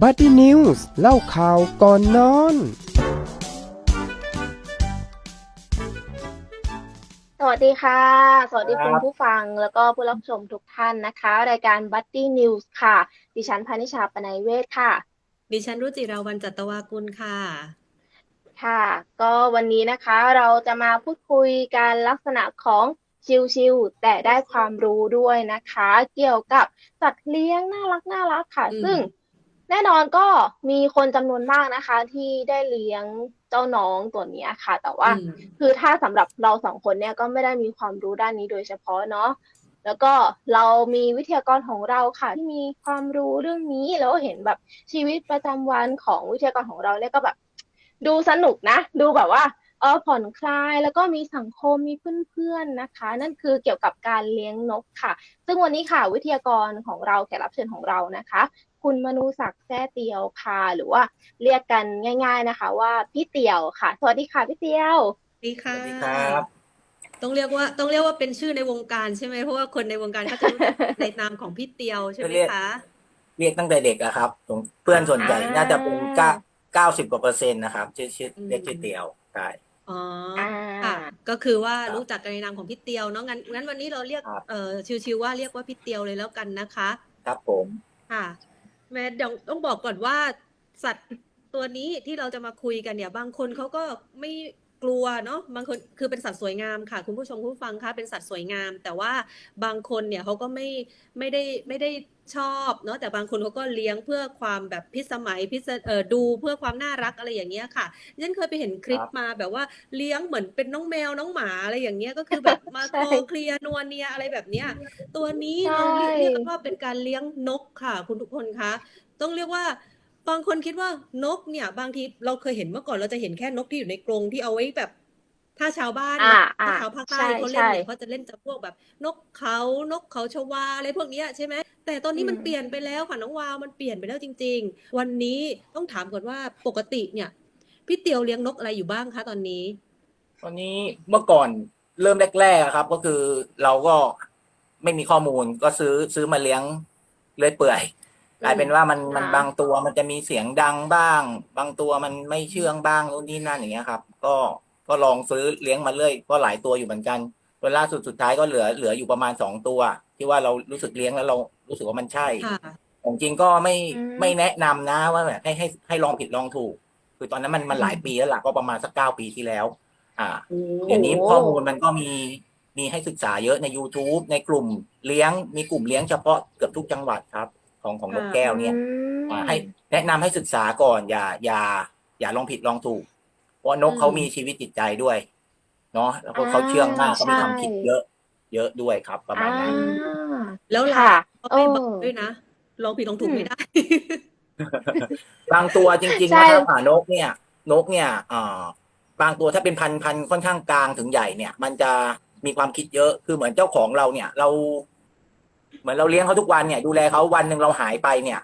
บัดดี้นิวส์เล่าข่าวก่อนนอน สวัสดีค่ะ สวัสดีครับคุณผู้ฟังแล้วก็ผู้รับชมทุกท่านนะคะ รายการ Buddy News ค่ะ ดิฉันพานิชาปนัยเวศค่ะ ดิฉันรุจิราวันจัตวากุลค่ะ ค่ะ ก็วันนี้นะคะเราจะมาพูดคุยกันลักษณะของชิลๆแต่ได้ความรู้ด้วยนะคะ เกี่ยวกับสัตว์เลี้ยงน่ารักน่ารักค่ะอืมซึ่ง แน่นอนก็มีคนจำนวนมากนะคะ ที่ได้เลี้ยงเจ้าน้องตัวเนี้ยค่ะ แต่ว่าอืมคือถ้าสำหรับเราสองคนเนี่ยก็ไม่ได้มีความรู้ด้านนี้โดยเฉพาะเนาะแล้วก็เรามีวิทยากรของเราค่ะ ที่มีความรู้เรื่องนี้แล้วเห็นแบบชีวิตประจำวันของวิทยากรของเราเนี่ยก็แบบ ดูสนุกนะ ดูแบบว่าเออผ่อนคลายแล้วก็มีสังคมมีเพื่อนๆนะคะ นั่นคือเกี่ยวกับการเลี้ยงนกค่ะ ซึ่งวันนี้ค่ะวิทยากรของเราแขกรับเชิญของเรานะคะ คุณมนูศักดิ์แท้เตียวค่ะ หรือว่าเรียกกันง่าย ๆนะคะ ว่าพี่เตียวค่ะ สวัสดีค่ะพี่เตียวดีค่ะสวัสดีครับ ต้องเรียกว่าต้องเรียกว่าเป็นชื่อในวงการใช่ไหมเพราะว่าคนในวงการเขาจะรู้จักในนามของพี่เตียวใช่ไหมเรียกคะเรียกตั้งแต่เด็กอะครับผมเพื่อนส่วนใหญ่อ่าน่าจะเป็นเก้าเก้าสิบกว่าเปอร์เซ็นต์นะครับชื่อชื่อเรียกชื่อเตียวใช่อ๋ออ่าค่ะก็คือว่าครับรู้จักกันในนามของพี่เตียวเนาะงั้นงั้นวันนี้เราเรียกครับเอ่อชิวๆว่าเรียกว่าพี่เตียวเลยแล้วกันนะคะ ครับผมค่ะ แม่เดี๋ยวต้องบอกก่อนว่าสัตว์ตัวนี้ที่เราจะมาคุยกันเนี่ย บางคนเขาก็ไม่ กลัวเนาะบางคนคือเป็นสัตว์สวยงามค่ะ คุณผู้ชมคุณผู้ฟังคะเป็นสัตว์สวยงาม แต่ว่าบางคนเนี่ยเขาก็ไม่ไม่ได้ไม่ได้ชอบเนาะแต่บางคนเขาก็เลี้ยงเพื่อความแบบพิสมัยพิสเอ่อดูเพื่อความน่ารักอะไรอย่างเงี้ยค่ะฉันเคยไปเห็นคลิปมาแบบว่าเลี้ยงเหมือนเป็นน้องแมวน้องหมาอะไรอย่างเงี้ยก็คือแบบมาใช่คอเคลียร์นัวเนียอะไรแบบเนี้ยตัวนี้ใช่เราเรียกเรียกกันว่าเป็นการเลี้ยงนกค่ะ คุณทุกคนคะต้องเรียกว่า บางคนคิดว่านกเนี่ย บางทีเราเคยเห็นเมื่อก่อนเราจะเห็นแค่นกที่อยู่ในกรงที่เอาไว้แบบ ถ้าชาวบ้านอ่าเนี่ยอ่าถ้าชาวภาคใต้ใช่เขาเล่นเนี่ยใช่เขาจะเล่นจะพวกแบบ นกเขานกเขาชวาอะไรพวกเนี้ยใช่ไหมแต่ตอนนี้มันอืมเปลี่ยนไปแล้วค่ะน้องวาวมันเปลี่ยนไปแล้วจริง ๆ วันนี้ต้องถามก่อนว่าปกติเนี่ยพี่เตียวเลี้ยงนกอะไรอยู่บ้างคะตอนนี้ ตอนนี้เมื่อก่อนเริ่มแรกๆอะครับ ก็คือเราก็ไม่มีข้อมูลก็ซื้อซื้อมาเลี้ยงเลื่อยเปื่อย กลายเป็นว่ามันมันอ่าบางตัวมันจะมีเสียงดังบ้าง บางตัวมันไม่เชื่องบ้างนู่นนี่นั่นอย่างเงี้ยครับ ก็ก็ลองซื้อเลี้ยงมาเรื่อยก็หลายตัวอยู่เหมือนกันจนล่าสุดสุดท้ายก็เหลือเหลืออยู่ประมาณสองตัว ที่ว่าเรารู้สึกเลี้ยงแล้วเรารู้สึกว่ามันใช่ค่ะผมจริงก็ไม่อืมไม่แนะนำนะว่าแบบให้ให้ให้ลองผิดลองถูก คือตอนนั้นมันมันหลายปีแล้วล่ะก็ประมาณสักเก้าปีที่แล้ว อ่าเดี๋ยวนี้ข้อมูลมันก็มีมีให้ศึกษาเยอะใน YouTube ในกลุ่มเลี้ยงมีกลุ่มเลี้ยงเฉพาะเกือบทุกจังหวัดครับ ของของนกแก้วเนี่ยอืมอ่าให้แนะนำให้ศึกษาก่อน อย่า อย่า อย่าลองผิดลองถูก เพราะว่านกอืมเขามีชีวิตจิตใจด้วย เนาะแล้วก็เขาอ่าเชื่องมากเขาไม่ใช่ ทำผิดเยอะ เยอะด้วยครับ ประมาณนั้น อ่า แล้วลาค่ะก็ไม่เออบอกด้วยนะลองผิดลองถูกอืมไม่ได้ บางตัวจริงๆใช่ นะครับอ่านกเนี่ย นกเนี่ยอ่าบางตัวถ้าเป็นพันธุ์พันธุ์ค่อนข้างกลางถึงใหญ่เนี่ย มันจะมีความคิดเยอะคือเหมือนเจ้าของเราเนี่ย เรา เหมือนเราเลี้ยงเขาทุกวันเนี่ย ดูแลเขาวันหนึ่งเราหายไปเนี่ย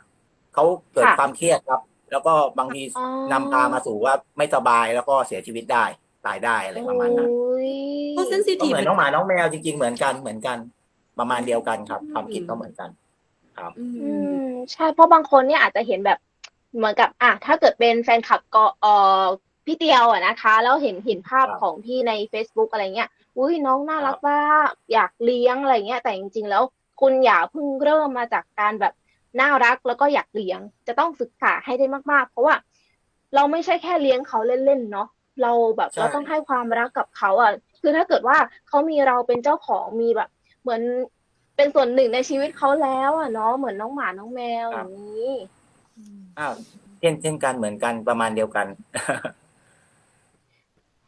เขาเกิดค่ะ ความเครียดครับ แล้วก็บางทีอ๋อนำพามาสู่ว่าไม่สบายแล้วก็เสียชีวิตได้ตายได้อะไรประมาณนั้นโอ้ยเขาเซนซิก็ทีฟเหมือนน้องหมาน้องแมวจริงๆเหมือนกันเหมือนกันประมาณเดียวกันครับ ความคิดก็เหมือนกันครับอือืม มใช่เพราะบางคนเนี่ยอาจจะเห็นแบบเหมือนกับอะถ้าเกิดเป็นแฟนคลับก็เอ่อพี่เตียวอะนะคะ แล้วเห็นเห็นภาพครับของพี่ใน Facebook อะไรเงี้ย อุ้ยน้องน่ารักมากอยากเลี้ยงอะไรเงี้ย แต่จริงๆแล้ว คุณอย่าเพิ่งเริ่มมาจากการแบบน่ารักแล้วก็อยากเลี้ยง จะต้องศึกษาให้ได้มากๆ เพราะว่า เราไม่ใช่แค่เลี้ยงเขาเล่นๆเนาะเราแบบใช่เราต้องให้ความรักกับเขาอะคือถ้าเกิดว่าเขามีเราเป็นเจ้าของมีแบบ เหมือนเป็นส่วนหนึ่งในชีวิตเขาแล้วอะเนาะเหมือนน้องหมาน้องแมวอย่างนี้อ้าวเช่นเช่นกันเหมือนกันประมาณเดียวกัน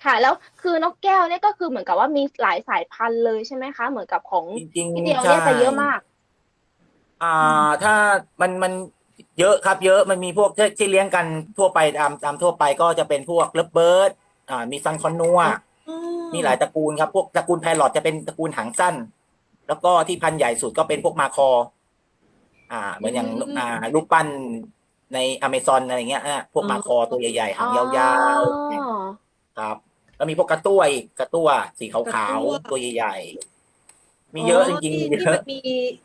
ค่ะ แล้วคือนกแก้วเนี่ยก็คือเหมือนกับว่ามีหลายสายพันธุ์เลยใช่ไหมคะ เหมือนกับของจริงพี่ๆเดียวเนี่ยใช่จะเยอะมาก อ่า ถ้ามันมันเยอะครับ เยอะมันมีพวกที่ที่เลี้ยงกันทั่วไปตามตามทั่วไปก็จะเป็นพวกเลิฟเบิร์ดอ่ามีซันคอนนัวอ๋อมีหลายตระกูลครับ พวกตระกูลแพรลอตจะเป็นตระกูลหางสั้น แล้วก็ที่พันธุ์ใหญ่สุดก็เป็นพวกมาคอ อ่า เหมือนอย่างอ่าลูกปั้นในอเมซอนอะไรเงี้ยอะพวกมาคอตัวใหญ่ๆหางยาวๆอ๋อครับ แล้วมีพวกกระตั้วอีกกระตั้วสีขาวๆตัวใหญ่ๆมีเยอะจริงๆที่มีที่เยมัอะนมี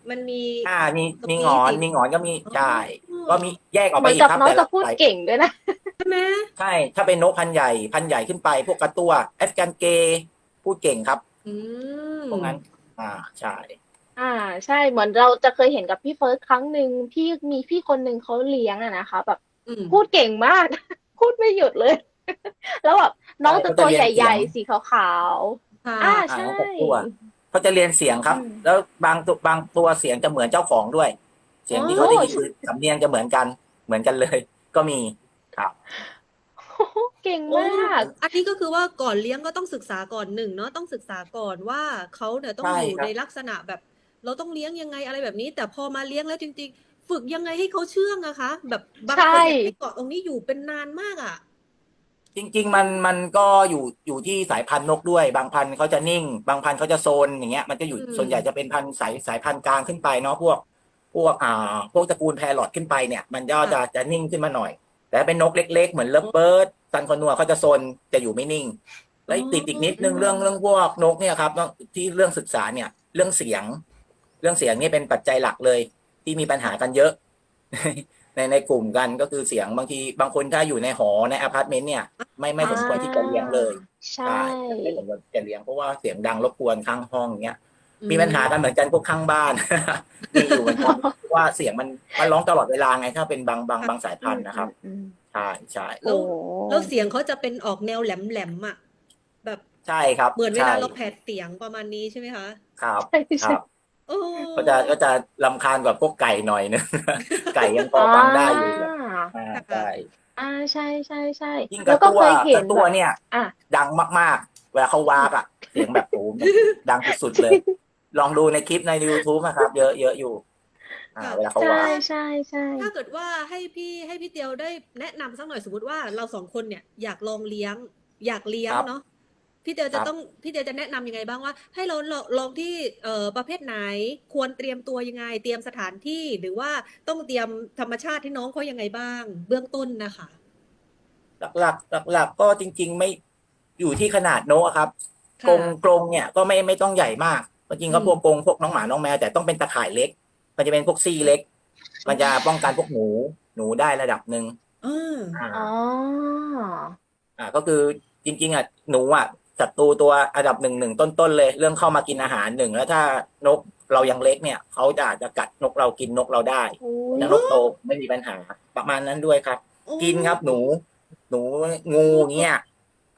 มันมี อ่า มีตัวมีนี้หงอนสิมีหงอนก็มีใช่อ๋อก็มีแยกออกเหไปมือนอีกับกครับน้องแต่จะละพูดสายเก่งด้วยนะใช่ไหมใช่ถ้าเป็นนกพันธุ์ใหญ่พันธุ์ใหญ่ขึ้นไป พวกกระตัวแอฟริกันเกย์พูดเก่งครับอืมพวกนั้น อ่าใช่อ่า ใช่เหมือนเราจะเคยเห็นกับพี่เฟิร์สครั้งหนึ่งพี่มีพี่คนหนึ่งเขาเลี้ยงอะนะคะแบบอืมพูดเก่งมาก พูดไม่หยุดเลย แล้วแบบน้องจะตัวเขาจะเรียนใหญ่เสียงๆสีขาวค่ะๆอ่าอ่าใช่นกกระตัวเขาจะเรียนเสียงครับอืมแล้วบางตัวบางตัวเสียงจะเหมือนเจ้าของด้วย เสียงที่เขาได้ยินโอ้คือสำเนียงจะเหมือนกัน เหมือนกันเลย ก็มีครับเก่งโอ้มาก อันนี้ก็คือว่าก่อนเลี้ยงก็ต้องศึกษาก่อนหนึ่งเนาะต้องศึกษาก่อนว่าเขาเนี่ยต้องใช่อยู่ครับในลักษณะแบบ เราต้องเลี้ยงยังไงอะไรแบบนี้ แต่พอมาเลี้ยงแล้วจริง ๆ ฝึกยังไงให้เขาเชื่องอะคะ แบบบางใช่คนเนี่ยไปเกาะตรงนี้อยู่เป็นนานมากอะ จริง ๆ มันมันก็อยู่อยู่ที่สายพันธุ์นกด้วย บางพันธุ์เขาจะนิ่ง บางพันธุ์เขาจะโซนอย่างเงี้ยมันจะอยู่ส่วนใหญ่จะเป็นพันธุ์สายสายพันธุ์กลางขึ้นไปเนาะพวก พวกอ่าพวกตระกูลแพรลอตขึ้นไปเนี่ย มันก็จะจะนิ่งขึ้นมาหน่อย แต่ถ้าเป็นนกเล็ก ๆ เหมือนเลิฟเบิร์ดซันคอนัวเขาจะโซนจะอยู่ไม่นิ่ง แล้วติดอีกนิดนึงเรื่องเรื่องพวกนกเนี่ยครับที่เรื่องศึกษาเนี่ย เรื่องเสียง เรื่องเสียงนี่เป็นปัจจัยหลักเลย ที่มีปัญหากันเยอะ ในในกลุ่มกันก็คือเสียงบางทีบางคนถ้าอยู่ในหอในอพาร์ตเมนต์เนี่ยไม่ไม่สมควรที่จะเลี้ยงเลยใช่ไม่สมควรจะเลี้ยงเพราะว่าเสียงดังรบกวนข้างห้องเงี้ยอืมีปัญหากันเหมือนกันพวกข้างบ้านมีอยู่เหมือนกันว่าเสียงมันมันร้องตลอดเวลาไงถ้าเป็นบางบางบางสายพันธุ์นะครับอืมใช่ใช่แล้วโอ้แล้วเสียงเขาจะเป็นออกแนวแหลมๆอะแบบใช่ครับเหมือนเวลาใช่เราแผดเสียงประมาณนี้ใช่ไหมคะครับใช่คใช่รับโอ้ ก็จะก็จะลำคาญกว่าพวกไก่หน่อยนึงไก่ยังพอฟังได้อยู่อ่าอ่าใช่อ่าใช่ใช่ใช่ยิ่งกแล้ระวก็ตัวเคยเห็กนระตัวแบบเนี่ยอะดังมากๆ เวลาเขาวากอะเสียงแบบโอ้โหดังสุดๆเลย ลองดูในคลิปใน YouTube นะครับ เยอะเยอะอยู่อ่าเวลาเขาใช่วากใช่ใช่ถ้าเกิดว่าให้พี่ให้พี่เตียวได้แนะนำสักหน่อยสมมติว่าเราสองคนเนี่ยอยากลองเลี้ยง อยากเลี้ยงครับเนาะ พี่เตียวคจะรับต้องพี่เตียวจะแนะนำยังไงบ้างว่า ให้เราลองลองที่เอ่อประเภทไหนควรเตรียมตัวยังไง เตรียมสถานที่หรือว่าต้องเตรียมธรรมชาติให้น้องเขายังไงบ้าง เบื้องต้นนะคะ หลักๆ หลัก ๆ ก็จริง ๆ ไม่อยู่ที่ขนาดโนะครับค่ะกรงกรงเนี่ยก็ไม่ไม่ต้องใหญ่มากจริงๆก็อืมพวกกรงพวกน้องหมาน้องแมวแต่ต้องเป็นตะข่ายเล็ก มันจะเป็นพวกซี่เล็ก มันจะป้องกันพวกหนูหนูได้ระดับหนึ่งเอออ่า อ๋อ อ่าก็คือจริง ๆอะหนูอะ ศัตรูตัวอันดับหนึ่งหนึ่งต้นๆเลย เรื่องเข้ามากินอาหารหนึ่งแล้วถ้านกเรายังเล็กเนี่ยเขาจะอาจจะกัดนกเรากินนกเราได้โอ้ยแต่นกโตไม่มีปัญหาประมาณนั้นด้วยครับ กินครับหนู หนูงูเงี้ย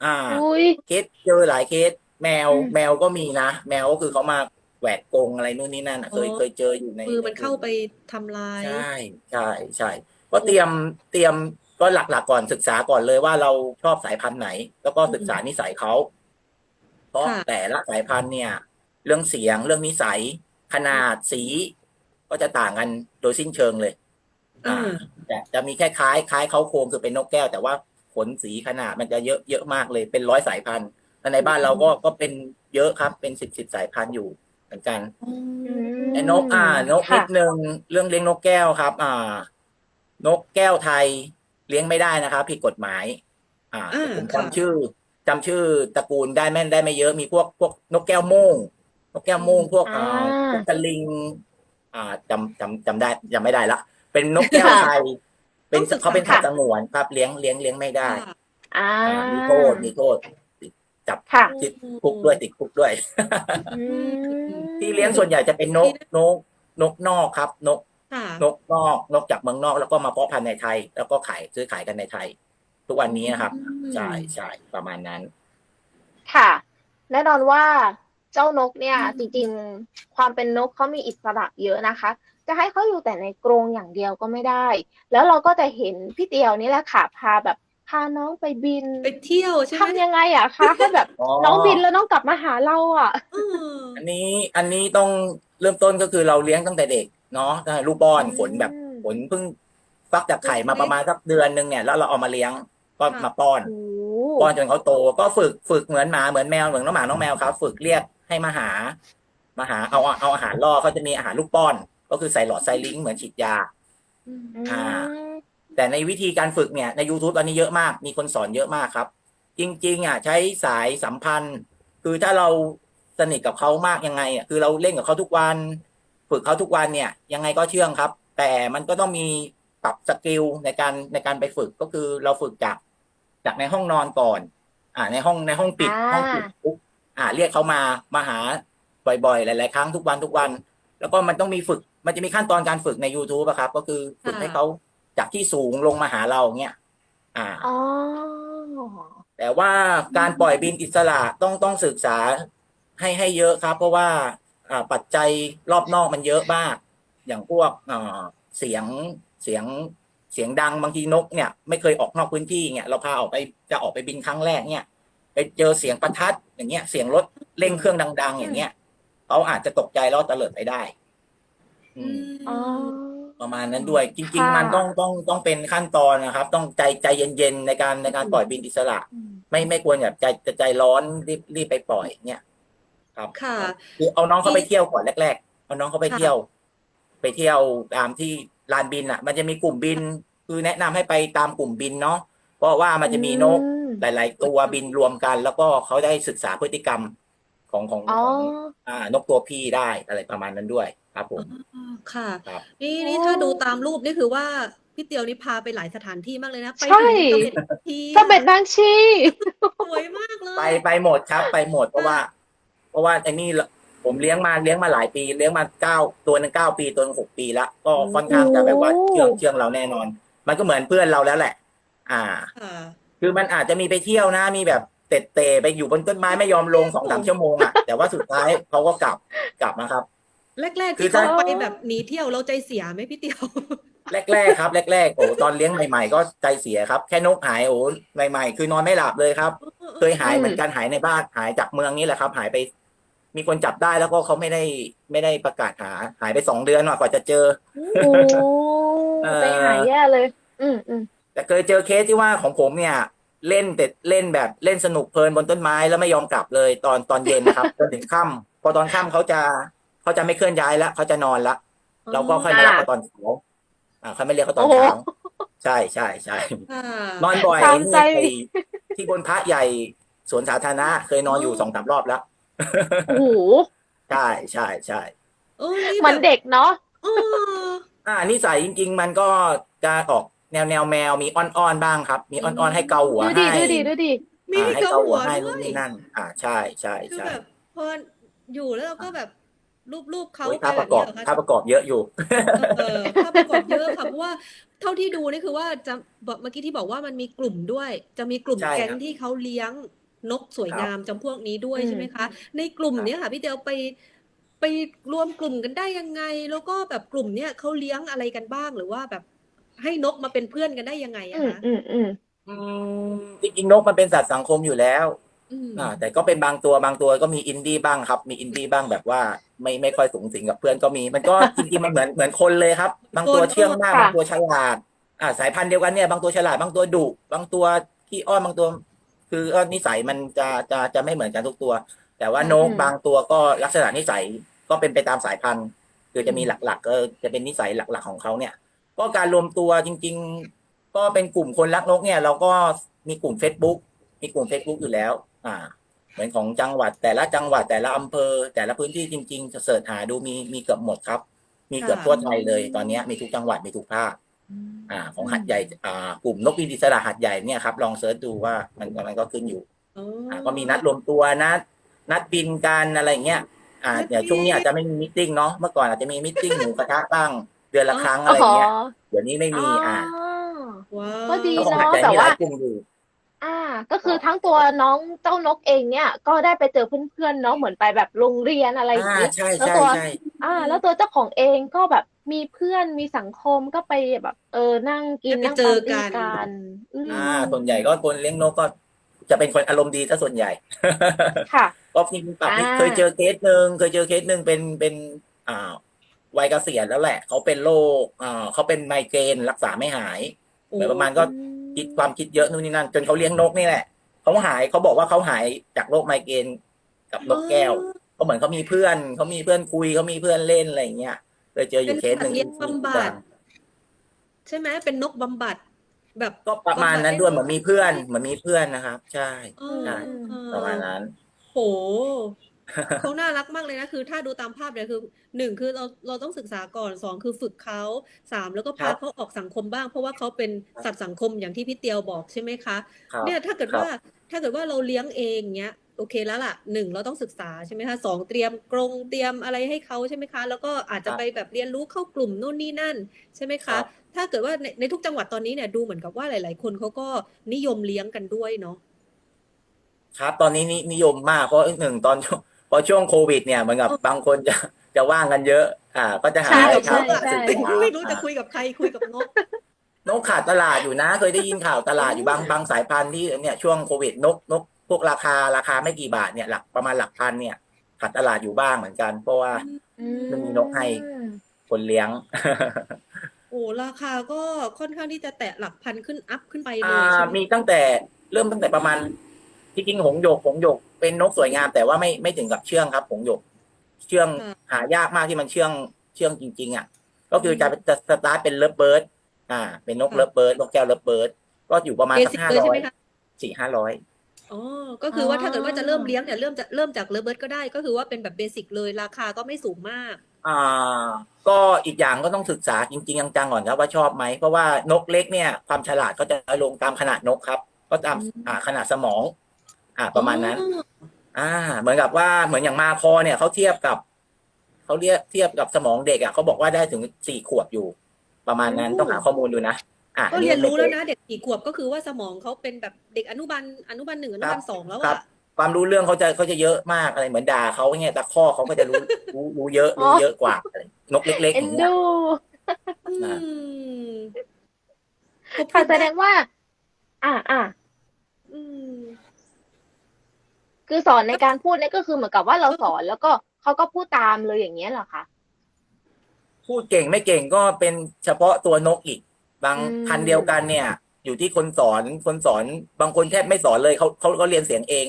อ่าอุ้ยเคสเจอหลายเคสแมวอืมแมวก็มีนะแมวก็คือเขามาแหวกกรงอะไรนู่นนี่นั่นอะเคยอ๋อเคยเจออยู่ในคือมันเข้าไปทำลายใช่ใช่ใช่ก็เตรียมเตรียมก็หลักๆก่อนศึกษาก่อนเลยว่าเราชอบสายพันธุ์ไหน แล้วก็ศึกษานิสัยเขา เพราะค่ะ แต่ละสายพันธุ์เนี่ย เรื่องเสียงเรื่องนิสัย ขนาดสี ก็จะต่างกันโดยสิ้นเชิงเลยอ่า แต่จะมีแค่คล้ายคล้ายเขาโครงคือเป็นนกแก้ว แต่ว่าขนสีขนาดมันจะเยอะเยอะมากเลยเป็นร้อยสายพันธุ์แล้วในบ้านเราก็ก็เป็นเยอะครับเป็นสิบสิบสายพันธุ์อยู่เหมือนกัน ไอ้นกอ่านกค่ะนิดนึงเรื่องเลี้ยงนกแก้วครับ อ่า นกแก้วไทยเลี้ยงไม่ได้นะครับผิดกฎหมาย อ่าอ่าผมค่ะ จำชื่อ จำชื่อตระกูลได้แม่นได้ไม่เยอะมีพวกพวกนกแก้วโม่งนกแก้วโม่งพวกอ่าอ่าพวกกระลิง อ่าจำจำจำได้จำไม่ได้ละ เป็นนกแก้วไทย เป็นต้องศึกษาเขาเป็นสัตว์สงวนครับเลี้ยงเลี้ยงเลี้ยงไม่ได้ค่ะอ่าอ่ามีโทษมีโทษจับค่ะติดคุกด้วยติดคุกด้วย อืม ที่เลี้ยงส่วนใหญ่จะเป็นนกนกนกนอกครับ นกค่ะ นกนอกนกจากเมืองนอกแล้วก็มาเพาะพันธุ์ในไทย แล้วก็ขายซื้อขายกันในไทย ทุกวันนี้นะครับอืมใช่ใช่ประมาณนั้น ค่ะแน่นอนว่าเจ้านกเนี่ยจริงๆความเป็นนกเขามีอิสระเยอะนะคะ จะให้เขาอยู่แต่ในกรงอย่างเดียวก็ไม่ได้ แล้วเราก็จะเห็นพี่เตียวนี่แหละค่ะพาแบบพาน้องไปบินไปเที่ยวใช่ไหมทำยังไงอะคะให้แบบอ๋อน้องบินแล้วน้องกลับมาหาเราอะเอออันนี้อันนี้ต้องเริ่มต้นก็คือเราเลี้ยงตั้งแต่เด็กเนาะตั้งแต่ลูกป้อนขนแบบขนเพิ่งฟักจากไข่มาประมาณสักเดือนหนึ่งเนี่ยแล้วเราเอามาเลี้ยง ก็มาป้อน โอ้ป้อนจนเขาโตก็ฝึกฝึกเหมือนหมาเหมือนแมวเหมือนน้องหมาน้องแมวครับ ฝึกเรียกให้มาหา มาหาเอาเอาอาหารล่อเขาจะมีอาหารลูกป้อน ก็คือใส่หลอดไซลิงก์เหมือนฉีดยาอืม อ่า แต่ในวิธีการฝึกเนี่ยใน YouTube ตอนนี้เยอะมาก มีคนสอนเยอะมากครับ จริง ๆ อะ ใช้สายสัมพันธ์ คือถ้าเราสนิทกับเขามากยังไงอะคือเราเล่นกับเขาทุกวัน ฝึกเขาทุกวันเนี่ย ยังไงก็เชื่องครับ แต่มันก็ต้องมีปรับสกิลในการในการไปฝึกก็คือเราฝึกจาก จากในห้องนอนก่อน อ่า ในห้องในห้องปิด อ่า ห้องปิดปุ๊บอ่า เรียกเขามามาหาบ่อยๆ หลาย ๆ ครั้งทุกวันทุกวัน แล้วก็มันต้องมีฝึก มันจะมีขั้นตอนการฝึกใน YouTube อะครับ ก็คือฝึกค่ะให้เขาจากที่สูงลงมาหาเราเงี้ยอ่า อ๋อ แต่ว่าการปล่อยบินอิสระต้องต้องศึกษาให้ให้เยอะครับ เพราะว่าอ่าปัจจัยรอบนอกมันเยอะมาก อย่างพวกอ่าเสียงเสียง เสียงดังบางทีนกเนี่ยไม่เคยออกนอกพื้นที่เนี่ยเราพาออกไปจะออกไปบินครั้งแรกเนี่ยไปเจอเสียงประทัดอย่างเงี้ย เสียงรถเร่งเครื่องดัง ๆ อย่างเงี้ยเขาอาจจะตกใจแล้วเตลิดไปได้ อืม อ๋อ ประมาณนั้นด้วย จริงค่ะๆมันต้องต้องต้องเป็นขั้นตอนนะครับ ต้องใจใจเย็นๆในการในการปล่อยบินอิสระ ไม่ไม่ควรแบบใจจะใจร้อนรีบรีบไปปล่อยเนี่ยครับค่ะ คือเอาน้องเขาไปเที่ยวก่อนแรกๆเอาน้องเขาไปค่ะเที่ยว ไปเที่ยวตามที่ ลานบินอะ มันจะมีกลุ่มบิน คือแนะนำให้ไปตามกลุ่มบินเนาะเพราะว่ามันจะมีนกอืมหลาย ๆ ตัวบินรวมกัน แล้วก็เขาได้ศึกษาพฤติกรรมของของอ๋อ ของอ่านกตัวพี่ได้อะไรประมาณนั้นด้วย ครับผมอ๋อค่ะ ครับ นี่โอ้นี่ถ้าดูตามรูปนี่คือว่าพี่เตียวนี่พาไปหลายสถานที่มากเลยนะ ไปใช่ ถึงเสม็ดทีเสบ็ดนางชี สวยมากเลยไปไปหมดครับ ไปหมดเพราะว่า เพราะว่าไอ้นี่ละ ผมเลี้ยงมาเลี้ยงมาหลายปีเลี้ยงมาเก้าตัวหนึงเก้าปีตัวหนึงหกปีละก็ค่อนข้างจะแบบว่าเชื่องเชื่องเราแน่นอน มันก็เหมือนเพื่อนเราแล้วแหละ อ่า ค่ะ คือมันอาจจะมีไปเที่ยวนะมีแบบเตะเตะไปอยู่บนต้นไม้ไม่ยอมลงสองสามชั่วโมงอะ แต่ว่าสุดท้ายเขาก็กลับกลับนะครับ แรกๆ คือที่เขาถ้าไปแบบหนีเที่ยวเราใจเสียไหมพี่เตียว แรกๆครับแรกๆโอ้ตอนเลี้ยงใหม่ ๆ ก็ใจเสียครับ แค่นกหายโอ้ใหม่ๆ คือนอนไม่หลับเลยครับ เคยหายเหมือนกันหายในบ้านหายจากเมืองนี้แหละครับ หายไป มีคนจับได้แล้วก็เขาไม่ได้ไม่ได้ประกาศหาหายไปสองเดือนกว่าจะเจอโอ้เออไปหาแย่เลย อืมอืมแต่เคยเจอเคสที่ว่าของผมเนี่ย เล่นแต่เล่นแบบเล่นสนุกเพลินบนต้นไม้แล้วไม่ยอมกลับเลยตอนตอนเย็นนะครับจนถึงค่ำพอตอนค่ำเขาจะเขาจะไม่เคลื่อนย้ายแล้วเขาจะนอนละเราก็ค่อยมารับเขาตอนเช้าอ่าค่อยไม่เรียกเขาตอนเช้าใช่ใช่ใช่ค่ะนอนบ่อยตามใจนี่ไปที่บนพระใหญ่สวนสาธารณะเคยนอนอยู่สองสามรอบแล้ว โอ้โหใช่ใช่ใช่โอ้นี่เหมือนแบบเด็กเนาะเอออ่านิสัยจริง ๆ มันก็จะออกแนวแนวแมวมีอ้อนๆบ้างครับ มีอ้อนๆให้เกาหัวดูดิให้ดูดิดูดิมีอ่าให้ให้เกาเกาหัหัววให้ด้นู่วนยนี่นั่น อ่าใช่ใช่คือใช่แบบพออยู่แล้วเราก็แบบรูปๆเขาโอ้ยไปภาพแบปบระกอบนี้เหรอภาพคะประกอบเยอะอยู่ เออภาพประกอบเยอะค่ะเพราะว่าเท่าที่ดูนี่คือว่าจะบอกเมื่อกี้ที่บอกว่ามันมีกลุ่มด้วย จะมีกลุ่มใช่แก๊งครับ ที่เขาเลี้ยง นกสวยครับงามจำพวกนี้ด้วยอืมใช่ไหมคะ ในกลุ่มครับเนี้ยค่ะพี่เดียวไปไปรวมกลุ่มกันได้ยังไง แล้วก็แบบกลุ่มเนี้ยเขาเลี้ยงอะไรกันบ้างหรือว่าแบบให้นกมาเป็นเพื่อนกันได้ยังไงอือะมคะอืมอืมอืมจริงๆนกมันเป็นสัตว์สังคมอยู่แล้วอืมอ่าแต่ก็เป็นบางตัวบางตัวก็มีอินดี้บ้างครับ มีอินดี้บ้างแบบว่าไม่ไม่ค่อยสูงสิงกับเพื่อนก็มี มันก็ จริงๆมันเหมือนเหมือนคนเลยครับ บางตัวเชื่องมากค่ะ บางตัวฉลาด อ่า สายพันธุ์เดียวกันเนี่ยบางตัวฉลาดบางตัวดุบางตัวขี้อ้อนบางตัว คือก็นิสัยมันจะจะจะไม่เหมือนกันทุกตัว แต่ว่านกบางตัวก็ลักษณะนิสัยก็เป็นไปตามสายพันธุ์ คือจะมีหลักๆ ก็จะเป็นนิสัยหลัก ๆของเขาเนี่ย ก็การรวมตัวจริง ๆ ก็เป็นกลุ่มคนรักนกเนี่ย เราก็มีกลุ่ม Facebook มีกลุ่ม Facebook อยู่แล้ว อ่า เหมือนของจังหวัดแต่ละจังหวัดแต่ละอำเภอ แต่ละพื้นที่จริงๆจะเสิร์ชหาดูมีมีเกือบหมดครับ มีเกือบทั่วไทยเลยตอนเนี้ยมีทุกจังหวัดมีทุกภาค อ่าของหัดใหญ่อ่ากลุ่มนกบินอิสระหัดใหญ่เนี่ยครับลองเสิร์ชดูว่ามันมันก็ขึ้นอยู่อ๋ออ่าก็มีนัดรวมตัวนัดนัดบินกันอะไรเงี้ยอ่านัดบินเดี๋ยวช่วงนี้อาจจะไม่มีมิ팅เนาะเมื่อก่อนอาจจะมีมิ팅หมูกระทะบ้างเดือนละครั้งอ๋อะไรเงี้ยอเดี๋ยวนี้ไม่มีอ่าว้าก็ดี แล้วของหัดเนาะใหญ่แต่มีหว่าลายกลุ่มอยู่ อ่า ก็คือทั้งตัวน้องเจ้านกเองเนี่ย ก็ได้ไปเจอเพื่อนๆเนาะเหมือนไปแบบโรงเรียนอะไรอย่างอ่านี้ใช่แล้วใช่ตัวใช่อ่า แล้วตัวเจ้าของเองก็แบบมีเพื่อนมีสังคมก็ไปแบบ เออนั่งกินได้ไปนั่งเจปาอร์ตี้กัน กันอืมอ่า ส่วนใหญ่ก็คนเลี้ยงนกก็ จะเป็นคนอารมณ์ดีซะส่วนใหญ่ ค่ะ ก็จริงๆปรับอ่า เคยเจอเคสหนึ่งเคยเจอเคสหนึ่งเป็นเป็น อ่าวัยเกษียณแล้วแหละ เขาเป็นโรคอ่าเขาเป็นไมเกรนรักษาไม่หาย เหมือนประมาณก็ คิดความคิดเยอะนู่นนี่นั่น จนเขาเลี้ยงนกนี่แหละเขาหายเขาบอกว่าเขาหายจากโรคไมเกรนกับนกแก้วก็เหมือนเขามีเพื่อนเขามีเพื่อนคุยเขามีเพื่อนเล่นอะไรอย่างเงี้ยเคยเจออยู่เคสหนึ่งเป็นสัตว์เลี้ยงบำบัดใช่ไหมเป็นนกบำบัด แบบก็ประมาณนั้นด้วยเหมือนมีเพื่อนเหมือนมีเพื่อนนะครับ ใช่เออใช่เออประมาณนั้นโห เขาน่ารักมากเลยนะคือ ถ้าดูตามภาพเนี่ยคือหนึ่งคือเราเราต้องศึกษาก่อนสองคือฝึกเขาสามแล้วก็ครัพาบเขาออกสังคมบ้าง เพราะว่าเขาเป็นสัตว์สังคมอย่างที่พี่เตียวบอกใช่ไหมคะครับเนี่ยถ้าเกิดครับว่าถ้าเกิดว่าเราเลี้ยงเองเนี้ยโอเคแล้วล่ะหนึ่งเราต้องศึกษาใช่ไหมคะสองเตรียมกรงเตรียมอะไรให้เขาใช่ไหมคะ แล้วก็อาจจะไปแบบเรียนรู้เข้ากลุ่มนู่นนี่นั่นใช่ไหมครัคะ บ ถ้าเกิดว่าในในทุกจังหวัดตอนนี้เนี่ยดูเหมือนกับว่าหลาย ๆ คนเขาก็นิยมเลี้ยงกันด้วยเนาะ ครับ ตอนนี้นินิยมมากเพราะหนึ่งตอนช่วง พอช่วงโควิดเนี่ยเหมือนกับบางคนจะจะว่างกันเยอะ อ่า ก็จะหาใช่อะไรใช่ทำใช่ศึกษาไม่รู้จะคุยกับใครคุยกับนก นกขาดตลาดอยู่นะ เคยได้ยินข่าวตลาดอยู่บางบางสายพันธุ์ที่เนี่ยช่วงโควิดนกนกพวกราคาราคาไม่กี่บาทเนี่ยหลักประมาณหลักพันเนี่ยขาดตลาดอยู่บ้างเหมือนกัน เพราะว่ามันมีนกให้คนเลี้ยงโอ้ราคาก็ค่อนข้างที่จะแตะหลักพันขึ้นอัพขึ้นไปเลอ่ยใช่าไหมมีตั้งแต่เริ่มตั้งแต่ประมาณ ที่จริงหงส์หยกหงส์หยกเป็นนกสวยงาม แต่ว่าไม่ไม่ถึงกับเชื่องครับหงส์หยก เชื่องหายากมากที่มันเชื่องเชื่องจริง ๆ อะ ก็คือจะจะสตาร์ทเป็นเลิฟเบิร์ดอ่า เป็นนกเลิฟเบิร์ดนกแก้วเลิฟเบิร์ดก็อยู่ประมาณเบสักสิกห้าเลยร้ใช่อไหมยคะสี่ห้าร้อยอ๋อก็คือว่าถ้าเกิดว่าจะเริ่มอ๋อเลี้ยงเนี่ยเริ่มจะเริ่มจากเลเบิร์ดก็ได้ ก็คือว่าเป็นแบบเบสิกเลยราคาก็ไม่สูงมาก อ่า ก็อีกอย่างก็ต้องศึกษาจริงๆจังๆก่อนครับว่าชอบไหมเพราะว่านกเล็กเนี่ยความฉลาดก็จะน้อยลงตามขนาดนกครับ ก็ตามอืม อ่าขนาดสมอง อ่าประมาณนั้นอ๋ออ่า เหมือนกับว่าเหมือนอย่างมาคอเนี่ยเขาเทียบกับเขาเรียกเทียบกับสมองเด็กอะเขาบอกว่าได้ถึงสี่ขวบอยู่ ประมาณนั้นต้องหาข้อมูลดูนะอ่าก็เรียนรู้แล้วนะเด็กกี่ขวบก็คือว่าสมองเขาเป็นแบบเด็กอนุบาลอนุบาลหนึ่งอนุบาลสองแล้วครัอะบความรู้เรื่องเขาจะเขาจะเยอะมากอะไรเหมือนด่าเขาเนี่ยตะข้อเขาก็จะรู้รู้รู้เยอะรู้เยอะกว่าอะไรนกเล็กๆอเอ็นย่างเงี้ยดูอือ่ามก็พูค่ะดแสดงว่า อ่าอ่าอืม คือสอนในการพูดเนี่ยก็คือเหมือนกับว่าเราสอนแล้วก็เขาก็พูดตามเลยอย่างเงี้ยเหรอคะพูดเก่งไม่เก่งก็เป็นเฉพาะตัวนกอีก บางอืมพันธุ์เดียวกันเนี่ย อยู่ที่คนสอนคนสอนบางคนแทบไม่สอนเลยเขาเขาก็เรียนเสียงเอง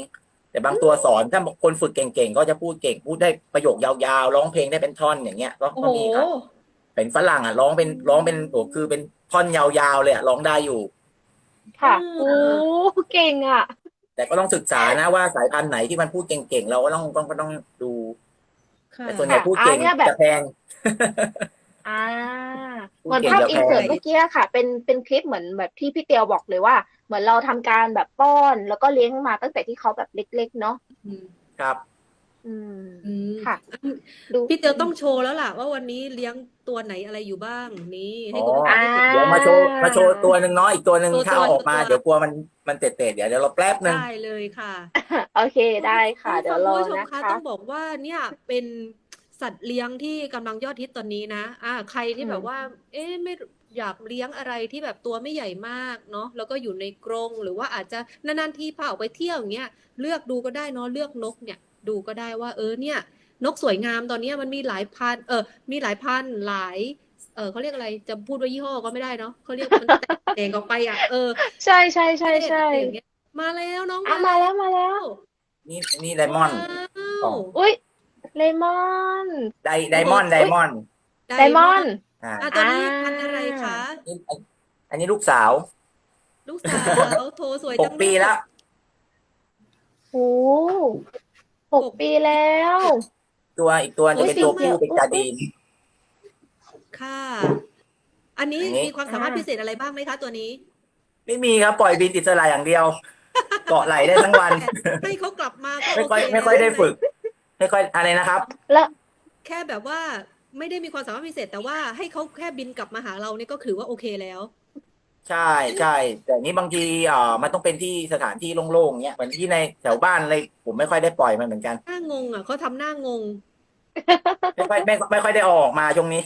แต่บางตัวสอนถ้าคนฝึกเก่งๆก็จะพูดเก่งพูดได้ประโยคยาวๆร้องเพลงได้เป็นท่อนอย่างเงี้ยก็โอ้ก็โหมีครับเป็นฝรั่งอะร้องเป็นร้องเป็นโอ้คือเป็นท่อนยาวๆเลยอะร้องได้อยู่ ค่ะโอ้เก่งอะ แต่ก็ต้องศึกษานะว่าสายพันธุ์ไหนที่มันพูดเก่งๆ เราก็ต้องต้องก็ต้องดูค่ะแต่ส่วนใหญ่พูดเก่งอ่าเนี่ยแบบ จะแพง อ่าพูดเหมือนเก่งภาพจะอิแพนเสิร์ตงเมื่อกี้ค่ะ เป็นเป็นคลิปเหมือนแบบที่พี่เตียวบอกเลยว่า เหมือนเราทำการแบบป้อน แล้วก็เลี้ยงมาตั้งแต่ที่เขาแบบเล็ก ๆ เนาะอืมครับ อืมอืมค่ะ ดูพี่เตียวต้องโชว์แล้วล่ะ ว่าวันนี้เลี้ยงตัวไหนอะไรอยู่บ้างนี่ให้อ๋คุณอผู้ฟังได้ติดเดี๋ยวมาโชว์มาโชว์ตัวหนึ่งเนาะอีกตัวหนึ่งตัวถ้าเอาออกมาตัวเดี๋ยวกลัวมันมันเตะๆเดี๋ยวเดี๋ยวเราแป๊บหนึ่ง ได้เลยค่ะ โอเคได้ค่ะ เดี๋ยวรอคุณผู้ชมนะคะ ต้องบอกว่าเนี่ยเป็นสัตว์เลี้ยงที่กำลังยอดฮิตตอนนี้นะอ่าใครที่อืม แบบว่า เอ๊ะไม่อยากเลี้ยงอะไรที่แบบตัวไม่ใหญ่มากเนาะแล้วก็อยู่ในกรงหรือว่าอาจจะนานๆทีพาออกไปเที่ยวอย่างเงี้ยเลือกดูก็ได้เนาะเลือกนกเนี่ย ดูก็ได้ว่า เออเนี่ย นกสวยงามตอนเนี้ยมันมีหลายพันเออมีหลายพันหลายเออเขาเรียกอะไรจะพูดว่ายี่ห้อก็ไม่ได้เนาะเขาเรียกมันแตกต่างออกไปอะเออใช่ใช่ใช่ใช่อะไรอย่างเงี้ยมาแล้วน้องอะมาแล้วมาแล้วนี่นี่ไดมอนด์ว้าวอุ้ยเลมอนไดไดมอนด์ไดมอนด์ไดมอนด์อ่าอะตัวนี้อ่าพันธุ์อะไรคะนี่อันอันนี้ลูกสาว ลูกสาวโทรสวยหจักงปีลูกแล้วโอ้ หกปีแล้ว ตัวอีกตัวจะเป็นตัวผู้เป็นจาดีน ค่ะ อันนี้อันนี้ มีความสามารถอ่าพิเศษอะไรบ้างไหมคะ ตัวนี้ไม่มีครับปล่อยบินอิสระอย่างเดียว เกาะไหลได้ทั้งวัน ให้เขากลับมาก็ไม่ค่อยโเไม่ค่อยได้ฝึก ไม่ค่อยอะไรนะครับ แล้ว แค่แบบว่าไม่ได้มีความสามารถพิเศษ แต่ว่าให้เขาแค่บินกลับมาหาเราเนี่ยก็ถือว่าโอเคแล้ว ใช่ใช่แต่นี่บางทีอ่ามันต้องเป็นที่สถานที่โล่งๆเนี้ยเหมือนที่ในแถวบ้านอะไรผมไม่ค่อยได้ปล่อยมันเหมือนกัน หน้างงอะเขาทำหน้างงไม่ค่อยไม่ไม่ค่อยได้เอาออกมาช่วงนี้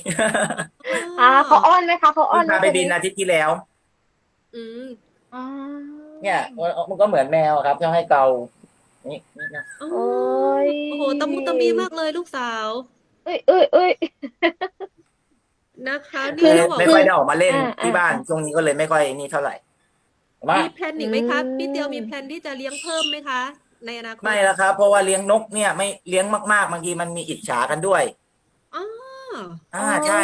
อ่าเขาอ้อนไหมคะเขาอ้อนเพิ่งไหมพาไปคนบินนี้อาทิตย์ที่แล้ว อืมอ่าเนี่ยมันก็เหมือนแมวครับเขาให้เกานี่นี่นะโอ้โอ้ยโอ้โหตะมุตะมีมากเลยลูกสาว เอ้ยเอ้ยเอ้ย นะคะคืนี่อต้องบอกไม่ว่าค่อยได้ออกมาเล่นอ่า ที่บ้านอ่าช่วงนี้ก็เลยไม่ค่อยนี่เท่าไหร่มามีแพลนอีกไหมคะอืม พี่เตียวมีแพลนที่จะเลี้ยงเพิ่มไหมคะ ในอนาคตไม่แล้วครับ เพราะว่าเลี้ยงนกเนี่ยไม่เลี้ยงมากๆบางทีมันมีอิจฉากันด้วย อ๋ออ่าใช่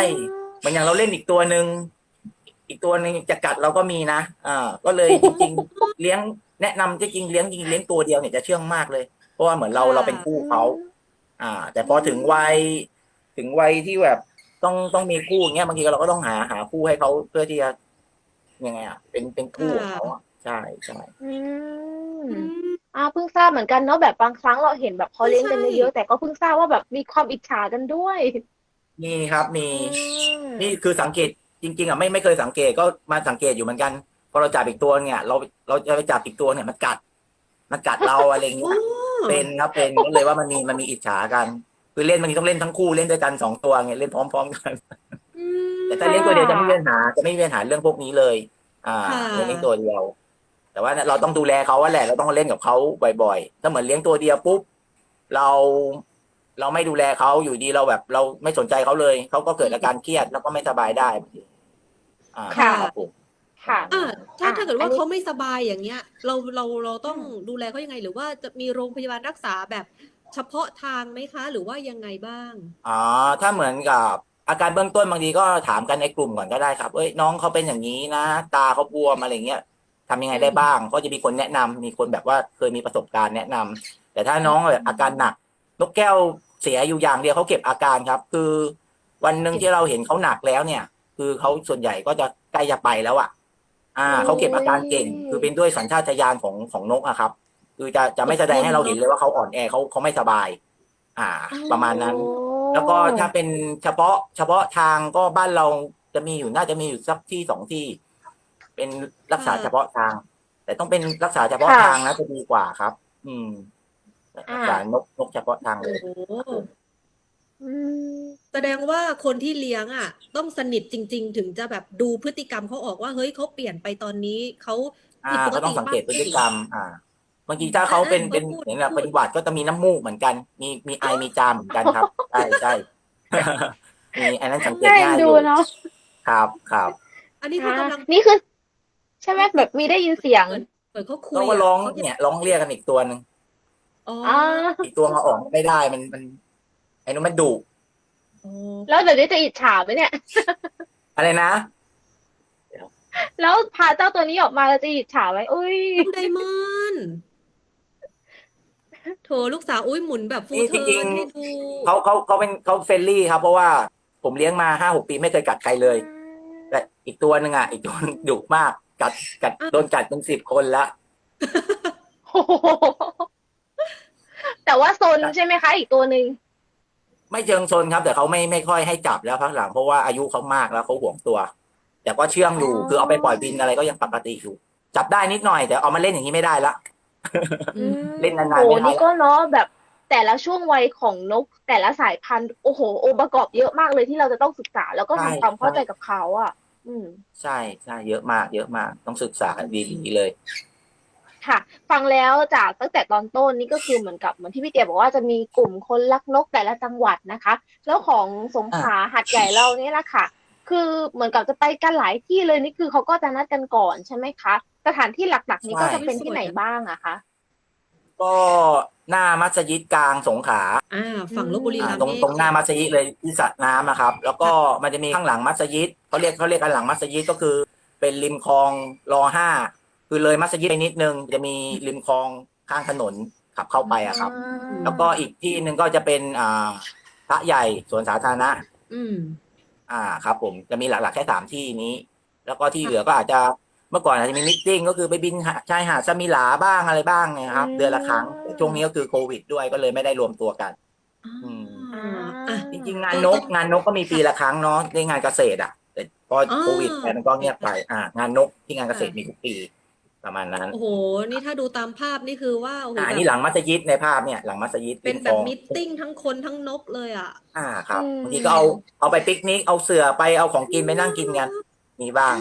เหมือนอย่างเราเล่นอีกตัวหนึ่งอีกตัวหนึ่งจะกัดเราก็มีนะอ่าก็เลยจริงๆ เลี้ยงแนะนำจริงๆเลี้ยงจริงๆเลี้ยงตัวเดียวเนี่ยจะเชื่องมากเลย เพราะว่าเหมือนเราเราเป็นคู่เขา อ่า แต่พอถึงวัยถึงวัยที่แบบ ต้องต้องมีคู่อย่างเงี้ยบางทีเราก็ต้องหาหาคู่ให้เขาเพื่อที่จะยังไงอะเป็นเป็นคู่ของเขาอะใช่ใช่อืมอืมอ่าเพิ่งทราบเหมือนกันเนาะแบบบางครั้งเราเห็นแบบเขาเลี้ยงกันใช่เยอะๆแต่ก็เพิ่งทราบว่าแบบมีความอิจฉากันด้วยมีครับมี อืมนี่คือสังเกตจริง ๆอะไม่ไม่เคยสังเกตก็มาสังเกตอยู่เหมือนกันพอเราจับอีกตัวเนี่ยเราเราจะไปจับอีกตัวเนี่ยมันกัด มันกัดเราอะไรอย่างเงี้ยเป็นครับเป็นก็เลยว่ามันมีมันมีอิจฉากัน คือเล่นมันนี้ต้องเล่นทั้งคู่เล่นด้วยกันสองตัวไงเล่นพร้อม ๆ กัน อืมแต่ถ้าเล่นตัวเดียวจะไม่มีปัญหาจะไม่มีปัญหาเรื่องพวกนี้เลย อ่าค่ะ เล่นตัวเดียว แต่ว่าเราต้องดูแลเขาว่าแหละ เราต้องเล่นกับเขาบ่อยๆ ถ้าเหมือนเลี้ยงตัวเดียวปุ๊บเราเราไม่ดูแลเขาอยู่ดีเราแบบ เราไม่สนใจเขาเลยเขาก็เกิดอาการเครียดแล้วก็ไม่สบายได้บางทีอ่าค่ะครับผม ค่ะ อะถ้าอะถ้าเกิดอัว่านนี้ เขาไม่สบายอย่างเงี้ย เราเราเราต้องอืมดูแลเขายังไง หรือว่าจะมีโรงพยาบาลรักษาแบบ เฉพาะทางไหมคะ หรือว่ายังไงบ้าง อ๋อ ถ้าเหมือนกับอาการเบื้องต้นบางทีก็ถามกันในกลุ่มก่อนก็ได้ครับ เอ้ยน้องเขาเป็นอย่างนี้นะ ตาเขาบวมอะไรเงี้ยทำยังไงได้บ้าง ก็จะมีคนแนะนำมีคนแบบว่าเคยมีประสบการณ์แนะนำแต่ถ้าน้องแบบอาการหนัก นกแก้วเสียอยู่อย่างเดียวเขาเก็บอาการครับ คือวันหนึ่งที่เราเห็นเขาหนักแล้วเนี่ย คือเขาส่วนใหญ่ก็จะใกล้จะไปแล้วอะ อ่าเขาเก็บอาการเก่ง คือเป็นด้วยสัญชาตญาณของของนกอะครับ คือจะจะไม่แสดงให้เราเห็นเลยว่าเขาอ่อนแอเขาเขาไม่สบาย อ่า ประมาณนั้นโอ้แล้วก็ถ้าเป็นเฉพาะ เฉพาะทางก็บ้านเราจะมีอยู่น่าจะมีอยู่สักที่สองที่ เป็นรักษาค่ะเฉพาะทาง แต่ต้องเป็นรักษาเฉพาะทางนะจะดีกว่าครับ อืมรักษานกนกเฉพาะทางเลโอ้ยโหอืมแสดงว่าคนที่เลี้ยงอะ ต้องสนิทจริง ๆ ถึงจะแบบดูพฤติกรรมเขาออกว่าเฮ้ยเขาเปลี่ยนไปตอนนี้เขาอ่าผิดปกก็ต้อติงสังเกตพฤติมากกรรม อ่า บางทีถ้าเขาเป็นอ่าเป็นพูดเหมือนแบบพูดเป็นหวัดก็จะมีน้ำมูกเหมือนกัน มีมีไอมีจามเหมือนกันครับใช่ใช่มีอันนั้นสังเกตน่าเอ็นง่ายอดูยู่เนาะครับครับอันนี้เขากำลังนี่คือ ใช่ไหมแบบมีได้ยินเสียงเหมือนเหมือนเขาคุยเขาก็อะร้องเขาเนี่ยร้องเรียกกันอีกตัวหนึ่งอ๋ออ่าอีกตัวมาออกไม่ได้มันมันไอ้นู้นมันดุอ๋อแล้วเดี๋ยวนี้จะอิจฉาไหมเนี่ย อะไรนะแล้วพาเจ้าตัวนี้ออกมาแล้วจะอิจฉาไหมอุ้ยไดมอนด์ โถลูกสาวอุ้ยหมุนแบบฟูนี่เทิจริร์งนๆ ให้ดูเขาเขาเขาเป็นเขาเฟรนลี่ครับเพราะว่าผมเลี้ยงมาห้าหกปีไม่เคยกัดใครเลย แต่อีกตัวหนึ่งอะ อีกตัวหนึ่งดุมาก กัดกัดโดนกัดเป็นสิบคนละโอ้โหแต่ว่าซนใช่ไหมคะ อีกตัวหนึ่งไม่เชิงซนครับ แต่เขาไม่ไม่ค่อยให้จับแล้วพักหลังเพราะว่าอายุเขามากแล้วเขาห่วงตัว แต่ก็เชื่องอยู่คือเอาไปปล่อยบินอะไรก็ยังปกติอยู่จับได้นิดหน่อยแต่เอามาเล่นอย่างนี้ไม่ได้ละ อืมเล่นนานๆโหไม่ได้นี่ก็เนาะแบบแต่ละช่วงวัยของนก แต่ละสายพันธุ์โอ้โหองค์ประกอบเยอะมากเลยที่เราจะต้องศึกษาแล้วก็ทำความเข้าใจกับเขาอะ อืม ใช่ใช่เยอะมาก เยอะมาก ต้องศึกษาดีๆเลย ค่ะ ฟังแล้วจากตั้งแต่ตอนต้นนี่ก็คือเหมือนกับเหมือนที่พี่เตียบอกว่าจะมีกลุ่มคนรักนกแต่ละจังหวัดนะคะ แล้วของสงขลาหัดใหญ่เราเนี่ยแหละค่ะ คือเหมือนกับจะไปกันหลายที่เลยนี่คือเขาก็จะนัดกันก่อนใช่ไหมคะ สถานที่หลักๆ นี้ก็จะเป็นที่ไหนบ้างอะคะ ก็หน้ามัสยิดกลางสงขลาอ่าฝั่งลบบุรีอ่ารัมย์ตรงเองตรงหน้ามัสยิดเลยที่สระน้ำนะครับ แล้วก็มันจะมีข้างหลังมัสยิดเขาเรียกเขาเรียกกันหลังมัสยิดก็คือ เป็นริมคลองรอห้าคือเลยมัสยิดไปนิดนึงจะมีริมคลองข้างถนนขับเข้าไปอะครับ แล้วก็อีกที่หนึ่งก็จะเป็นอ่าพระใหญ่สวนสาธารณะ อืม อ่าครับ ผมจะมีหลักๆแค่สามที่นี้ แล้วก็ที่เหลือก็อาจจะ เมื่อก่อนอาจจะมีมิทติ้งก็คือไปบินหาชายหาดสมิลาบ้างอะไรบ้างเนะครับอืมเดือนละครั้งแต่ช่วงนี้ก็คือโควิด ด้วยก็เลยไม่ได้รวมตัวกันอืมอ่าอะจริงๆงานนกงานนกก็มีปีละครั้งเนาะในงานเกษตรอะ แต่พออาโควิดไปมันก็เงียบไปอ่างานนกที่งานเกษตรมีทุกปีประมาณนั้น โอ้โห นี่ถ้าดูตามภาพนี่คือว่าโอ้โหอ่าแบบนี่หลังมัสยิดในภาพเนี่ย หลังมัสยิดเป็นริมแบคลบองมิทติ้งทั้งคนทั้งนกเลยอะ อ่าครับอืมบางทีก็เอาเอาไปปิกนิกเอาเสือไปเอาของกินไปนั่งกินกัน มีบ้าง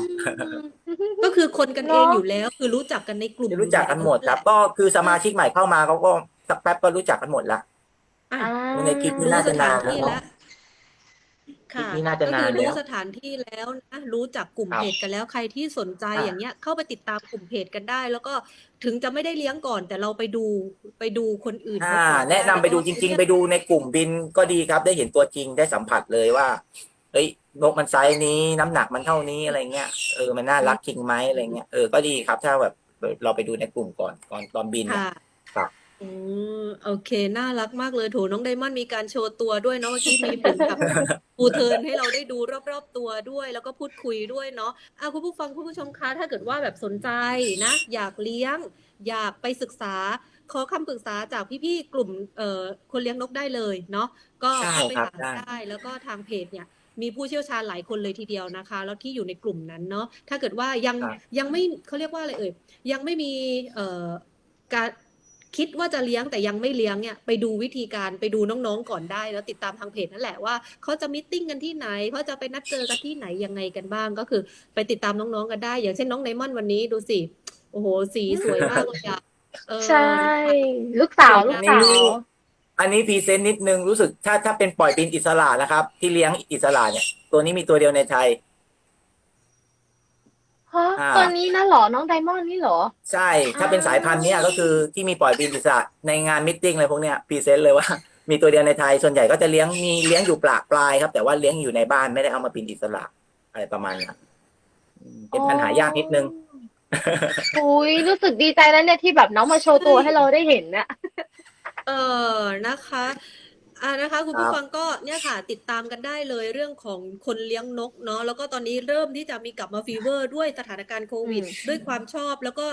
ก็คือคนกันเองเนอะอยู่แล้ว คือรู้จักกันในกลุ่มรู้จักกันหมดครับก็คือสมาชิกใหม่เข้ามาเขาก็สักแป๊บก็รู้จักกันหมดละอะอยู่ในคลิปนี่น่าจะนานรู้สถที่แล้วแล้วค่ะนี่น่าจะก็นาคืนอรู้แล้ว สถานที่แล้วนะรู้จักกลุ่มครับเพจกันแล้วใครที่สนใจอะ อย่างเงี้ย เข้าไปติดตามกลุ่มเพจกันได้ แล้วก็ถึงจะไม่ได้เลี้ยงก่อน แต่เราไปดูไปดูคนอื่นอ่า เขาก่อแนะนำไปดูจริง ๆ ไปดูในกลุ่มบินก็ดีครับ ได้เห็นตัวจริงได้สัมผัสเลยว่าเฮ้ย นกมันไซส์นี้น้ำหนักมันเท่านี้อะไรเงี้ยเออมันน่ารักจริงไหมอะไรเงี้ยเออก็ดีครับถ้าแบบเราไปดูในกลุ่มก่อนก่อนตอนบินเนี่ย ค่ะครับ อืมโอเค น่ารักมากเลยโถน้องไดมอนด์มีการโชว์ตัวด้วยเนาะเมื่อกี้มีผลกับปูเทิร์นให้เราได้ดูรอบๆตัวด้วย แล้วก็พูดคุยด้วยเนาะอะคุณผู้ฟังคุณผู้ชมคะถ้าเกิดว่าแบบสนใจนะ อยากเลี้ยง อยากไปศึกษา ขอคำปรึกษาจากพี่ๆกลุ่มเอ่อคนเลี้ยงนกได้เลยเนาะก็ใช่เข้าไปครับหาได้ ได้ แล้วก็ทางเพจเนี่ย มีผู้เชี่ยวชาญหลายคนเลยทีเดียวนะคะ แล้วที่อยู่ในกลุ่มนั้นเนาะถ้าเกิดว่ายังครับยังไม่เขาเรียกว่าอะไรเอ่ยยังไม่มีเอ่อการคิดว่าจะเลี้ยงแต่ยังไม่เลี้ยงเนี่ยไปดูวิธีการไปดูน้องๆก่อนได้ แล้วติดตามทางเพจนั่นแหละว่าเขาจะมิทติ้งกันที่ไหนเขาจะไปนัดเจอกันที่ไหนยังไงกันบ้าง ก็คือไปติดตามน้องๆกันได้ อย่างเช่นน้องไดมอนด์วันนี้ดูสิโอ้โหสีสวยมากเลยอะเออใช่ ลูกสาวลูกสาว อันนี้พรีเซนต์นิดนึงรู้สึกถ้าถ้าเป็นปล่อยปีนอิสระนะครับ ที่เลี้ยงอิสระเนี่ย ตัวนี้มีตัวเดียวในไทย ฮะอ่า ตัวนี้นะเหรอ น้องไดมอนด์นี่เหรอ ใช่ ถ้าเป็นสายพันธุ์เนี้ยก็คือที่มีปล่อยปีนอิสระในงานมิทติ้งอะไรพวกเนี้ยพรีเซนต์เลยว่า มีตัวเดียวในไทยส่วนใหญ่ก็จะเลี้ยงมีเลี้ยงอยู่ปลากปลายครับ แต่ว่าเลี้ยงอยู่ในบ้านไม่ได้เอามาปีนอิสระอะไรประมาณเนี้ยอืมเป็นปัญหายากนิดนึง อุ้ยรู้สึกดีใจแล้วเนี่ยที่แบบน้องมาโชว์ตัวให้เราได้เห็นนะ เออนะคะอ่านะคะคุณครัผู้บฟังก็เนี่ยค่ะติดตามกันได้เลยเรื่องของคนเลี้ยงนกเนาะแล้วก็ตอนนี้เริ่มที่จะมีกลับมาฟีเวอร์ด้วยสถานการณ์โควิดอืมด้วยความชอบแล้วก็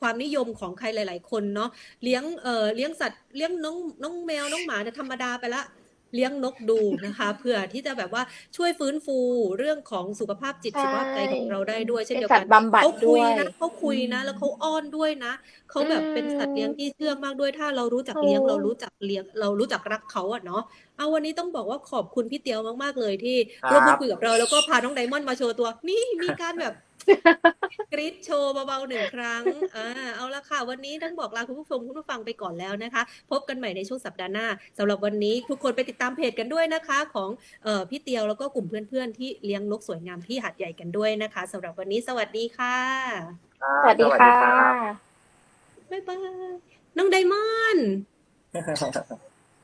ความนิยมของใครหลาย ๆ คนเนาะเลี้ยงเอ่อเลี้ยงสัตว์เลี้ยงน้องน้องแมวน้องหมาเนี่ยธรรมดาไปละ เลี้ยงนกดูนะคะเพื่อที่จะแบบว่าช่วยฟื้นฟูเรื่องของสุขภาพจิตใช่สุขภาพใจของเราได้ด้วย เช่นเป็นเดียวสักัตนว์บำบัดเขาคุด้วยยนะเขาคุยนะ แล้วเขาอ้อนด้วยนะเขาแบบเป็นสัตว์เลี้ยงที่เชื่องมากด้วยถ้าเรารู้จักเลี้ยงถูก เรารู้จักเลี้ยงเรารู้จักรักเขาอะเนาะเอาวันนี้ต้องบอกว่าขอบคุณพี่เตียวมากๆเลยที่ครับร่วมพูดคุยกับเราแล้วก็พาน้องไดมอนด์มาโชว์ตัว นี่มีการแบบกรี๊ดโชว์เบาๆหนึ่งครั้งอ่าเอาละค่ะ วันนี้ต้องบอกลาคุณผู้ชมคุณผู้ฟังไปก่อนแล้วนะคะ พบกันใหม่ในช่วงสัปดาห์หน้าสำหรับวันนี้ทุกคนไปติดตามเพจกันด้วยนะคะ ของเอ่อพี่เตียวแล้วก็กลุ่มเพื่อนๆที่เลี้ยงนกสวยงามที่หัดใหญ่กันด้วยนะคะสำหรับวันนี้สวัสดีค่ะ สวัสดีค่ะบ๊ายบายน้องไดมอนด์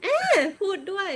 อพูดด้วย